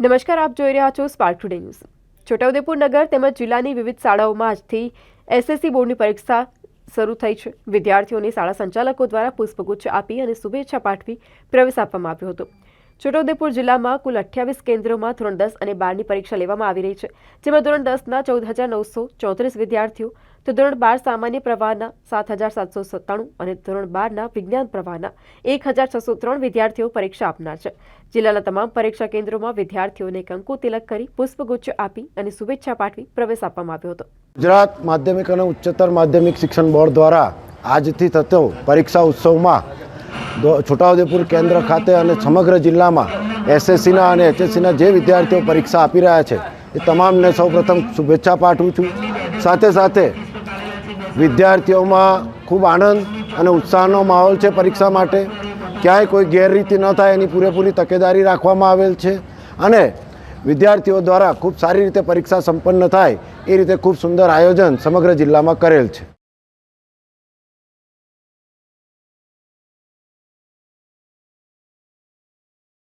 નમસ્કાર, આપ જોઈ રહ્યા છો સ્પાર્ક ટુડે ન્યૂઝ છોટાઉદેપુર નગર તેમજ જિલ્લાની વિવિધ શાળાઓમાં આજથી એસએસસી બોર્ડની પરીક્ષા શરૂ થઈ છે. વિદ્યાર્થીઓને શાળા સંચાલકો દ્વારા પુષ્પગુચ્છ આપી અને શુભેચ્છા પાઠવી પ્રવેશ આપવામાં આવ્યો હતો. છોટાઉદેપુર જિલ્લામાં કુલ અઠ્યાવીસ કેન્દ્રોમાં ધોરણ દસ અને બારની પરીક્ષા લેવામાં આવી રહી છે, જેમાં ધોરણ દસના ચૌદ હજાર નવસો ચોત્રીસ વિદ્યાર્થીઓ તો ધોરણ બાર સામાન્ય પ્રવાહના સાત હજાર સાતસો સત્તાણું અને ધોરણ બારના વિજ્ઞાન પ્રવાહના એક હજાર છસો ત્રણ વિદ્યાર્થીઓ પરીક્ષા આપનાર છે. જિલ્લાના તમામ પરીક્ષા કેન્દ્રોમાં વિદ્યાર્થીઓને કંકુ તિલક કરી પુષ્પગુચ્છ આપી અને શુભેચ્છા પાઠવી પ્રવેશ આપવામાં આવ્યો હતો. ગુજરાત માધ્યમિક અને ઉચ્ચતર માધ્યમિક શિક્ષણ બોર્ડ દ્વારા આજથી થતો પરીક્ષા ઉત્સવમાં છોટાઉદેપુર કેન્દ્ર ખાતે અને સમગ્ર જિલ્લામાં એસએસસીના અને એચએસસીના જે વિદ્યાર્થીઓ પરીક્ષા આપી રહ્યા છે, એ તમામને સૌપ્રથમ શુભેચ્છા પાઠવું છું. સાથે સાથે વિદ્યાર્થીઓમાં ખૂબ આનંદ અને ઉત્સાહનો માહોલ છે પરીક્ષા માટે. ક્યાંય કોઈ ગેરરીતિ ન થાય, એની પૂરેપૂરી તકેદારી રાખવામાં આવેલ છે. અને વિદ્યાર્થીઓ દ્વારા ખૂબ સારી રીતે પરીક્ષા સંપન્ન થાય, એ રીતે ખૂબ સુંદર આયોજન સમગ્ર જિલ્લામાં કરેલ છે.